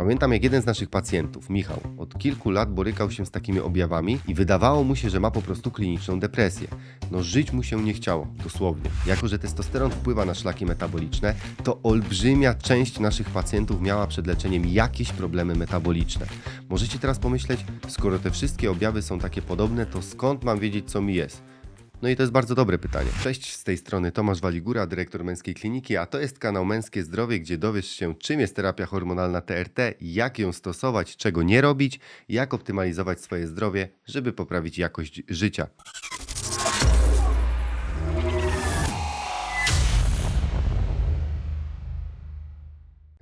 Pamiętam jak jeden z naszych pacjentów, Michał, od kilku lat borykał się z takimi objawami i wydawało mu się, że ma po prostu kliniczną depresję. No żyć mu się nie chciało, dosłownie. Jako, że testosteron wpływa na szlaki metaboliczne, to olbrzymia część naszych pacjentów miała przed leczeniem jakieś problemy metaboliczne. Możecie teraz pomyśleć, skoro te wszystkie objawy są takie podobne, to skąd mam wiedzieć, co mi jest? No i to jest bardzo dobre pytanie. Cześć, z tej strony Tomasz Waligura, dyrektor Męskiej Kliniki, a to jest kanał Męskie Zdrowie, gdzie dowiesz się, czym jest terapia hormonalna TRT, jak ją stosować, czego nie robić, jak optymalizować swoje zdrowie, żeby poprawić jakość życia.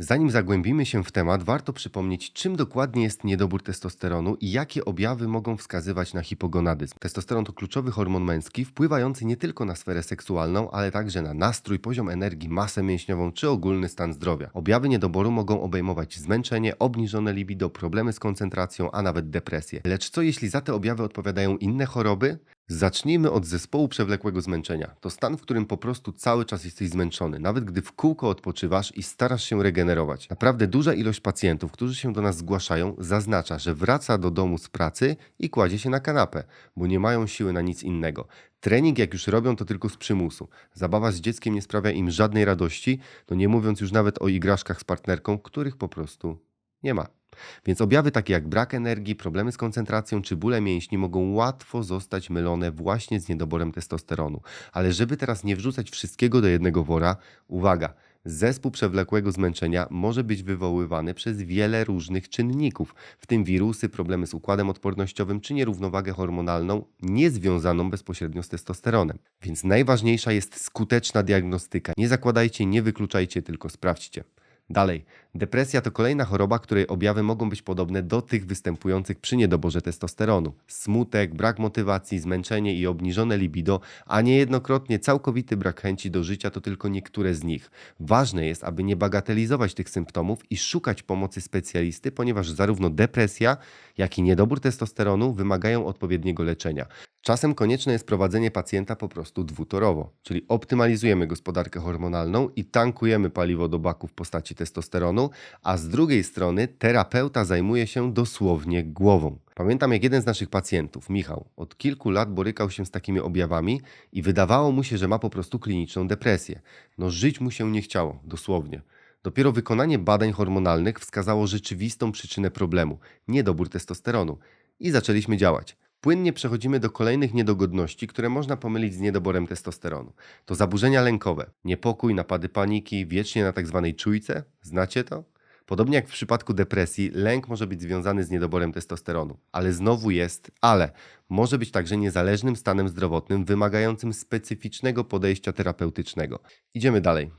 Zanim zagłębimy się w temat, warto przypomnieć, czym dokładnie jest niedobór testosteronu i jakie objawy mogą wskazywać na hipogonadyzm. Testosteron to kluczowy hormon męski, wpływający nie tylko na sferę seksualną, ale także na nastrój, poziom energii, masę mięśniową czy ogólny stan zdrowia. Objawy niedoboru mogą obejmować zmęczenie, obniżone libido, problemy z koncentracją, a nawet depresję. Lecz co jeśli za te objawy odpowiadają inne choroby? Zacznijmy od zespołu przewlekłego zmęczenia. To stan, w którym po prostu cały czas jesteś zmęczony, nawet gdy w kółko odpoczywasz i starasz się regenerować. Naprawdę duża ilość pacjentów, którzy się do nas zgłaszają, zaznacza, że wraca do domu z pracy i kładzie się na kanapę, bo nie mają siły na nic innego. Trening, jak już robią, to tylko z przymusu. Zabawa z dzieckiem nie sprawia im żadnej radości, no nie mówiąc już nawet o igraszkach z partnerką, których po prostu nie ma. Więc objawy takie jak brak energii, problemy z koncentracją czy bóle mięśni mogą łatwo zostać mylone właśnie z niedoborem testosteronu. Ale żeby teraz nie wrzucać wszystkiego do jednego wora, uwaga, zespół przewlekłego zmęczenia może być wywoływany przez wiele różnych czynników, w tym wirusy, problemy z układem odpornościowym czy nierównowagę hormonalną niezwiązaną bezpośrednio z testosteronem. Więc najważniejsza jest skuteczna diagnostyka. Nie zakładajcie, nie wykluczajcie, tylko sprawdźcie. Dalej, depresja to kolejna choroba, której objawy mogą być podobne do tych występujących przy niedoborze testosteronu. Smutek, brak motywacji, zmęczenie i obniżone libido, a niejednokrotnie całkowity brak chęci do życia to tylko niektóre z nich. Ważne jest, aby nie bagatelizować tych symptomów i szukać pomocy specjalisty, ponieważ zarówno depresja, jak i niedobór testosteronu wymagają odpowiedniego leczenia. Czasem konieczne jest prowadzenie pacjenta po prostu dwutorowo, czyli optymalizujemy gospodarkę hormonalną i tankujemy paliwo do baku w postaci testosteronu, a z drugiej strony terapeuta zajmuje się dosłownie głową. Pamiętam jak jeden z naszych pacjentów, Michał, od kilku lat borykał się z takimi objawami i wydawało mu się, że ma po prostu kliniczną depresję. No żyć mu się nie chciało, dosłownie. Dopiero wykonanie badań hormonalnych wskazało rzeczywistą przyczynę problemu niedobór testosteronu i zaczęliśmy działać. Płynnie przechodzimy do kolejnych niedogodności, które można pomylić z niedoborem testosteronu. To zaburzenia lękowe, niepokój, napady paniki, wiecznie na tak zwanej czujce. Znacie to? Podobnie jak w przypadku depresji, lęk może być związany z niedoborem testosteronu, ale znowu jest ale. Może być także niezależnym stanem zdrowotnym wymagającym specyficznego podejścia terapeutycznego. Idziemy dalej.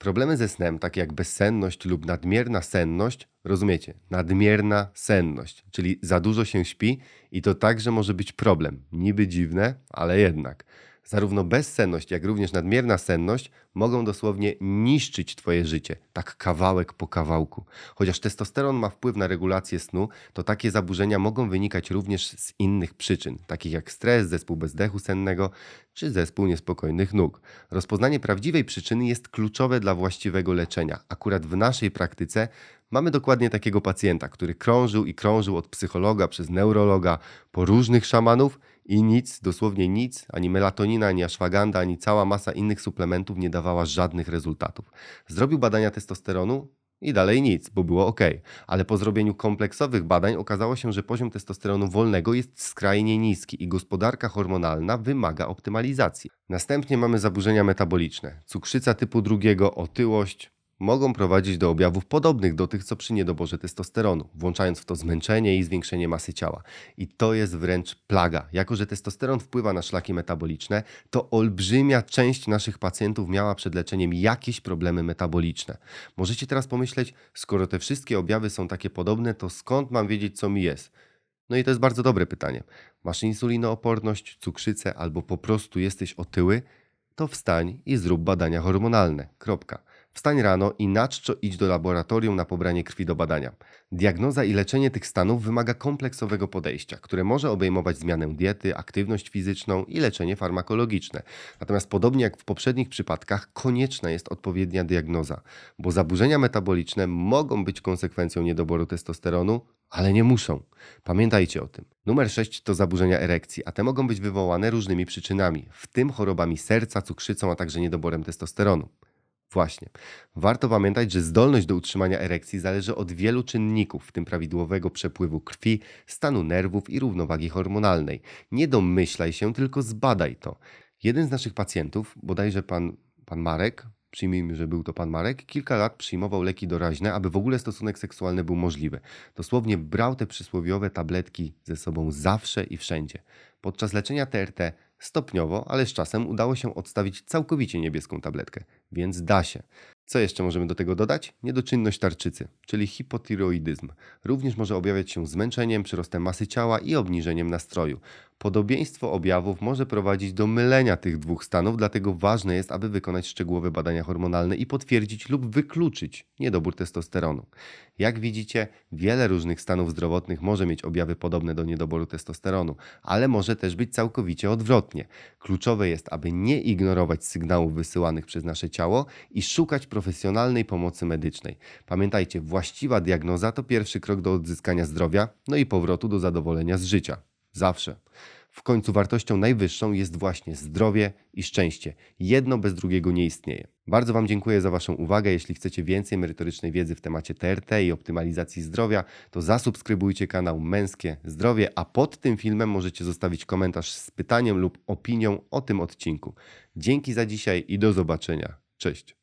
Problemy ze snem, takie jak bezsenność lub nadmierna senność, rozumiecie, nadmierna senność, czyli za dużo się śpi i to także może być problem. Niby dziwne, ale jednak. Zarówno bezsenność, jak również nadmierna senność mogą dosłownie niszczyć Twoje życie, tak kawałek po kawałku. Chociaż testosteron ma wpływ na regulację snu, to takie zaburzenia mogą wynikać również z innych przyczyn, takich jak stres, zespół bezdechu sennego czy zespół niespokojnych nóg. Rozpoznanie prawdziwej przyczyny jest kluczowe dla właściwego leczenia. Akurat w naszej praktyce Mamy dokładnie takiego pacjenta, który krążył i krążył od psychologa przez neurologa po różnych szamanów i nic, dosłownie nic, ani melatonina, ani ashwaganda, ani cała masa innych suplementów nie dawała żadnych rezultatów. Zrobił badania testosteronu i dalej nic, bo było ok. Ale po zrobieniu kompleksowych badań okazało się, że poziom testosteronu wolnego jest skrajnie niski i gospodarka hormonalna wymaga optymalizacji. Następnie mamy zaburzenia metaboliczne, cukrzyca typu drugiego, otyłość, mogą prowadzić do objawów podobnych do tych, co przy niedoborze testosteronu, włączając w to zmęczenie i zwiększenie masy ciała. I to jest wręcz plaga. Jako, że testosteron wpływa na szlaki metaboliczne, to olbrzymia część naszych pacjentów miała przed leczeniem jakieś problemy metaboliczne. Możecie teraz pomyśleć, skoro te wszystkie objawy są takie podobne, to skąd mam wiedzieć, co mi jest? No i to jest bardzo dobre pytanie. Masz insulinooporność, cukrzycę albo po prostu jesteś otyły? To wstań i zrób badania hormonalne. Kropka. Wstań rano i na czczo idź do laboratorium na pobranie krwi do badania. Diagnoza i leczenie tych stanów wymaga kompleksowego podejścia, które może obejmować zmianę diety, aktywność fizyczną i leczenie farmakologiczne. Natomiast podobnie jak w poprzednich przypadkach, konieczna jest odpowiednia diagnoza, bo zaburzenia metaboliczne mogą być konsekwencją niedoboru testosteronu, ale nie muszą. Pamiętajcie o tym. Numer 6 to zaburzenia erekcji, a te mogą być wywołane różnymi przyczynami, w tym chorobami serca, cukrzycą, a także niedoborem testosteronu. Właśnie. Warto pamiętać, że zdolność do utrzymania erekcji zależy od wielu czynników, w tym prawidłowego przepływu krwi, stanu nerwów i równowagi hormonalnej. Nie domyślaj się, tylko zbadaj to. Jeden z naszych pacjentów, bodajże pan, pan Marek, przyjmijmy, że był to pan Marek, kilka lat przyjmował leki doraźne, aby w ogóle stosunek seksualny był możliwy. Dosłownie brał te przysłowiowe tabletki ze sobą zawsze i wszędzie. Podczas leczenia TRT stopniowo, ale z czasem udało się odstawić całkowicie niebieską tabletkę, więc da się. Co jeszcze możemy do tego dodać? Niedoczynność tarczycy, czyli hipotiroidyzm. Również może objawiać się zmęczeniem, przyrostem masy ciała i obniżeniem nastroju. Podobieństwo objawów może prowadzić do mylenia tych dwóch stanów, dlatego ważne jest, aby wykonać szczegółowe badania hormonalne i potwierdzić lub wykluczyć niedobór testosteronu. Jak widzicie, wiele różnych stanów zdrowotnych może mieć objawy podobne do niedoboru testosteronu, ale może też być całkowicie odwrotnie. Kluczowe jest, aby nie ignorować sygnałów wysyłanych przez nasze ciało i szukać profesjonalnej pomocy medycznej. Pamiętajcie, właściwa diagnoza to pierwszy krok do odzyskania zdrowia, no i powrotu do zadowolenia z życia. Zawsze. W końcu wartością najwyższą jest właśnie zdrowie i szczęście. Jedno bez drugiego nie istnieje. Bardzo Wam dziękuję za Waszą uwagę. Jeśli chcecie więcej merytorycznej wiedzy w temacie TRT i optymalizacji zdrowia, to zasubskrybujcie kanał Męskie Zdrowie, a pod tym filmem możecie zostawić komentarz z pytaniem lub opinią o tym odcinku. Dzięki za dzisiaj i do zobaczenia. Cześć.